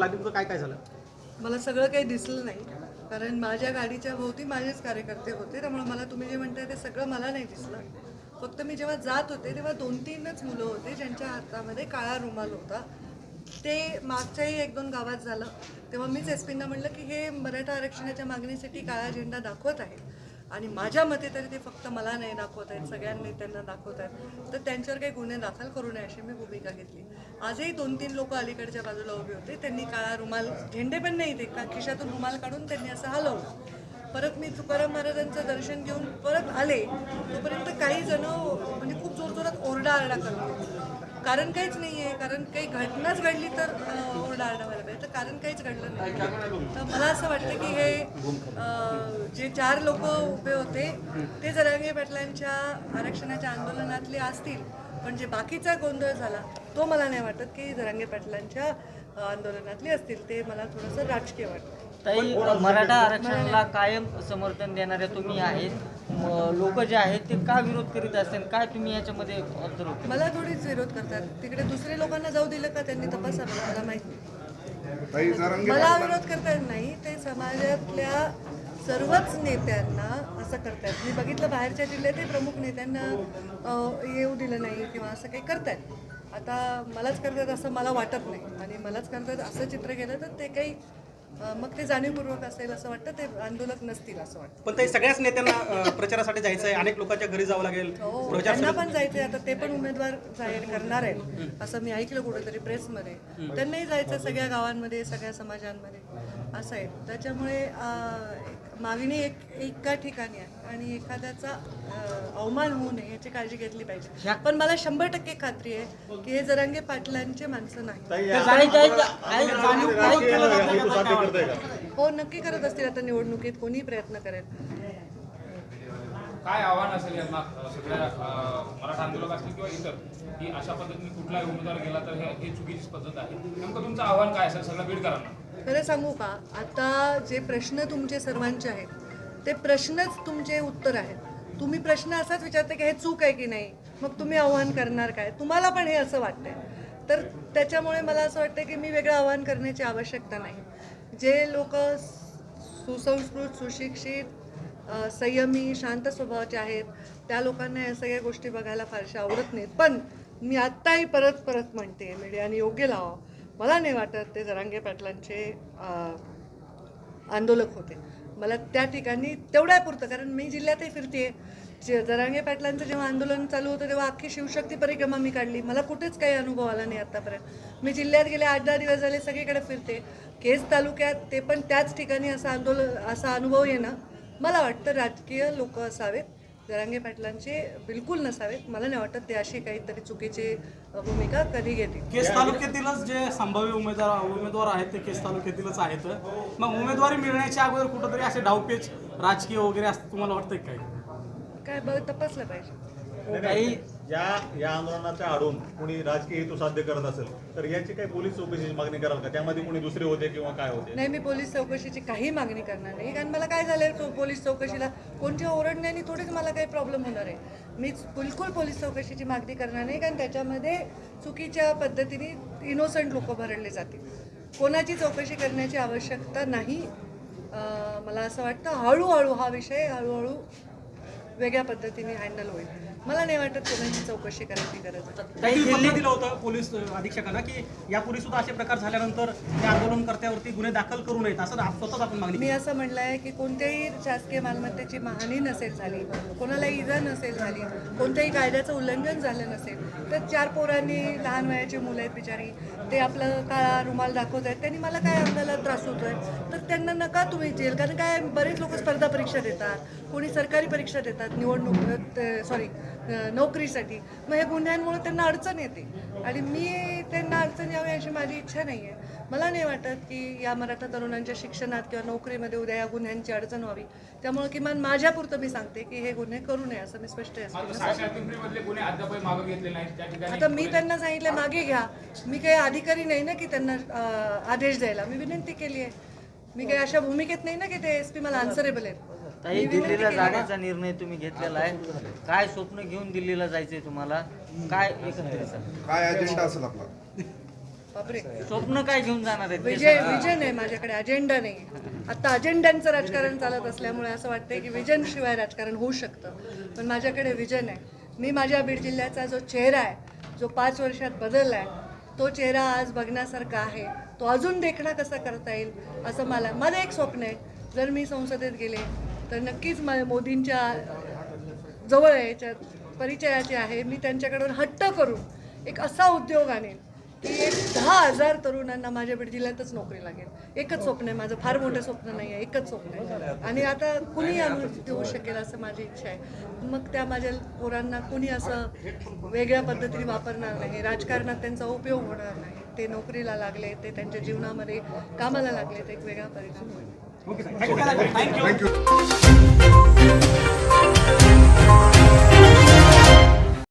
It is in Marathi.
क्लायमिंगचं काय काय झालं? मला सगळं काही दिसलं नाही. कारण माझ्या गाडीच्या भोवती माझेच कार्यकर्ते होते. त्यामुळे मला तुम्ही जे म्हणताय ते सगळं मला नाही दिसलं. फक्त मी जेव्हा जात होते तेव्हा दोन तीनच मुलं होते ज्यांच्या हातामध्ये काळा रुमाल होता. ते मागच्याही एक दोन गावात झालं. तेव्हा मीच एस पींना म्हणलं की हे मराठा आरक्षणाच्या मागणीसाठी काळा झेंडा दाखवत आहेत. आणि माझ्या मते तरी ते फक्त मला नाही दाखवत आहेत सगळ्या नेत्यांना दाखवत आहेत तर त्यांच्यावर काही गुन्हे दाखल करू नये अशी मी भूमिका घेतली. आजही दोन तीन लोक अलीकडच्या बाजूला उभे होते. त्यांनी काळा रुमाल झेंडे पण नाही ते का खिशातून रुमाल काढून त्यांनी असं हलवलं. परत मी तुकाराम महाराजांचं दर्शन घेऊन परत आले. तोपर्यंत काही जण म्हणजे खूप जोरजोरात ओरडाआरडा करतो कारण काहीच नाही आहे कारण काही घटनाच घडली तर अं, ओरडाआरडा व्हायला पाहिजे तर कारण काहीच घडलं नाही. तर मला असं वाटतं की हे जे चार लोक उभे होते ते जरांगे पाटलांच्या आरक्षणाच्या आंदोलनातले असतील पण जे बाकीचा गोंधळ झाला तो मला नाही वाटत की जरांगे पाटलांच्या आंदोलनातले असतील. ते मला थोडंसं राजकीय वाटतं. ताई मराठा आरक्षणाला कायम समर्थन देणारे तुम्ही आहेत. लोक जे आहेत ते का विरोध करीत असतील? काय तुम्ही याच्यामध्ये ऑब्झर्व केलं मला थोडीच विरोध करतात. तिकडे दुसरे लोकांना जाऊ दिलं का त्यांनी तपासावं? मला माहीत नाही. ताई जरांगे मला विरोध करता येत नाही. ते समाजातल्या सर्वच नेत्यांना असं करतायत मी बघितलं बाहेरच्या जिल्ह्यातही प्रमुख नेत्यांना अं, येऊ दिलं नाही किंवा असं काही करतायत. आता मलाच करतात असं मला वाटत नाही. आणि मलाच करतात असं चित्र केलं तर ते काही मग ते जाणीवपूर्वक असेल असं वाटतं ते आंदोलक नसतील असं वाटतं. पण ते सगळ्याच नेत्यांना प्रचारासाठी जायचं आहे अनेक लोकांच्या घरी जावं लागेल हो त्यांना पण जायचंय आता ते पण उमेदवार जाहीर करणार आहेत असं मी ऐकलं कुठेतरी प्रेसमध्ये. त्यांनाही जायचं सगळ्या गावांमध्ये सगळ्या समाजांमध्ये. असं आहे त्याच्यामुळे मागणी एक एका ठिकाणी आहे आणि एखाद्याचा अवमान होऊ नये याची काळजी घेतली पाहिजे पण मला शंभर टक्के खात्री आहे की हे जरांगे पाटलांचे माणसं नाही हो नक्की करत असतील आता निवडणुकीत कोणी प्रयत्न करेल काय आव्हान असेल यांना सगळ्या मराठा आंदोलक असतील किंवा इतर की अशा पद्धतीने कुठलाही उमेदवार गेला तर हे ही चुकीची पद्धत आहे नेमकं तुमचं आव्हान काय असेल सगळ्या बीडकरांना खरं सांगू का? आता जे प्रश्न तुमचे सर्वांचे आहेत ते प्रश्नच तुमचे उत्तर आहेत. तुम्ही प्रश्न असाच विचारता की हे चूक आहे की नाही? मग तुम्ही आव्हान करणार काय? तुम्हाला पण हे असं वाटतंय. तर त्याच्यामुळे मला असं वाटतं की मी वेगळं आव्हान करण्याची आवश्यकता नाही. जे लोक सुसंस्कृत सुशिक्षित संयमी शांत स्वभावाचे आहेत त्या लोकांना या सगळ्या गोष्टी बघायला फारशा आवडत नाहीत. पण मी आत्ताही परत परत म्हणते मीडियाने योग्य लावा. मला नाही वाटत ते जरांगे पाटलांचे आंदोलक होते. मला त्या ठिकाणी तेवढ्यापुरतं कारण मी जिल्ह्यातही फिरते जरांगे पाटलांचं जेव्हा आंदोलन चालू होतं तेव्हा अख्खी शिवशक्ती परिक्रमा मी काढली. मला कुठेच काही अनुभव आला नाही आत्तापर्यंत मी जिल्ह्यात गेले आठ दहा दिवस झाले सगळीकडे फिरते. केस तालुक्यात ते पण त्याच ठिकाणी असं आंदोलन असा अनुभव येणं मला वाटतं राजकीय लोक असावेत. जरांगे पाटलांचे बिलकुल नसावेत. मला नाही वाटत ते अशी काहीतरी चुकीची भूमिका कधी घेतील. केस तालुक्यातीलच जे संभाव्य उमेदवार उमेदवार आहेत ते केस तालुक्यातीलच आहेत. मग उमेदवारी मिळण्याच्या अगोदर कुठंतरी असे डावपेच राजकीय वगैरे असं तुम्हाला वाटतंय काय काय बघ तपासलं पाहिजे. ताई या या आंदोलनाच्या आडून कुणी राजकीय हेतू साध्य करत असेल तर याची काही पोलीस चौकशीची मागणी कराल का? त्यामध्ये कुणी दुसरे होते किंवा काय होते? नाही मी पोलीस चौकशीची काही मागणी करणार नाही. कारण मला काय झालंय तो पोलीस चौकशीला कोणत्या ओरडण्याने थोडीच मला काही प्रॉब्लेम होणार आहे. मी बिलकुल पोलीस चौकशीची मागणी करणार नाही कारण त्याच्यामध्ये चुकीच्या पद्धतीने इनोसंट लोक भरडले जातील. कोणाची चौकशी करण्याची आवश्यकता नाही. मला असं वाटतं हळूहळू हा विषय हळूहळू वेगळ्या पद्धतीने हँडल होईल. मला नाही वाटत कोणाची चौकशी करायची गरज आहे. ताई पत्र दिलं होतं पोलीस अधीक्षकांना की यापूर्वी सुद्धा असे प्रकार झाल्यानंतर त्या आंदोलनकर्त्यावरती गुन्हे दाखल करू नयेत असं आप- स्वतःच आपण मागणी मी असं म्हटलं आहे की कोणत्याही शासकीय मालमत्तेची हानी नसेल झाली कोणाला इजा नसेल झाली कोणत्याही कायद्याचं उल्लंघन झालं नसेल तर चार पोरांनी लहान वयाची मुलं आहेत बिचारी ते आपलं काळा रुमाल दाखवत आहेत त्यांनी मला काय अंगाला त्रास होतोय? तर त्यांना नका तुम्ही जेल कारण काय बरेच लोक स्पर्धा परीक्षा देतात कोणी सरकारी परीक्षा देतात निवडणूक सॉरी नोकरीसाठी. मग हे गुन्ह्यांमुळे त्यांना अडचण येते. आणि मी त्यांना अडचण यावी अशी माझी इच्छा नाही आहे मला नाही वाटत की या मराठा तरुणांच्या शिक्षणात किंवा नोकरीमध्ये उद्या या गुन्ह्यांची अडचण व्हावी. त्यामुळे किमान माझ्यापुरतं मी सांगते की हे गुन्हे करू नये असं मी स्पष्ट आता मी त्यांना सांगितलं मागे घ्या. मी काही अधिकारी नाही ना की त्यांना आदेश द्यायला. मी विनंती केली आहे. मी काही अशा भूमिकेत नाही ना की ते एस पी मला आन्सरेबल आहेत. ताई दिल्लीला आहे. जाण्याचा निर्णय तुम्ही घेतलेला आहे. काय स्वप्न घेऊन दिल्लीला जायचंय तुम्हाला? काय काय अजेंडा असेल आपला? बापरे. स्वप्न काय घेऊन जाणार आहेत? ते विजय सांगा. विजन आहे माझ्याकडे अजेंडा नाही. आता अजेंड्यांचं राजकारण चालत असल्यामुळे असं वाटतंय की विजन शिवाय राजकारण होऊ शकतं. पण माझ्याकडे विजन आहे मी माझ्या बीड जिल्ह्याचा जो चेहरा आहे जो पाच वर्षात बदलला आहे तो चेहरा आज बघण्यासारखा आहे. तो अजून देखणा कसा करता येईल असं मला माझं एक स्वप्न आहे. जर मी संसदेत गेले तर नक्कीच मा मोदींच्या जवळ याच्यात परिचयाचे आहे. मी त्यांच्याकडून हट्ट करून एक असा उद्योग आणेन की एक दहा हजार तरुणांना माझ्या बीड जिल्ह्यातच नोकरी लागेल. एकच स्वप्न आहे माझं. फार मोठं स्वप्न नाही आहे. एकच स्वप्न आहे. आणि आता कुणी अभिवृद्धी देऊ शकेल असं माझी इच्छा आहे? मग त्या माझ्या पोरांना कुणी असं वेगळ्या पद्धतीने वापरणार नाही? राजकारणात त्यांचा उपयोग होणार नाही. ते नोकरीला लागले ते त्यांच्या जीवनामध्ये कामाला लागले ते एक वेगळा परिणाम. होईल थँक्यू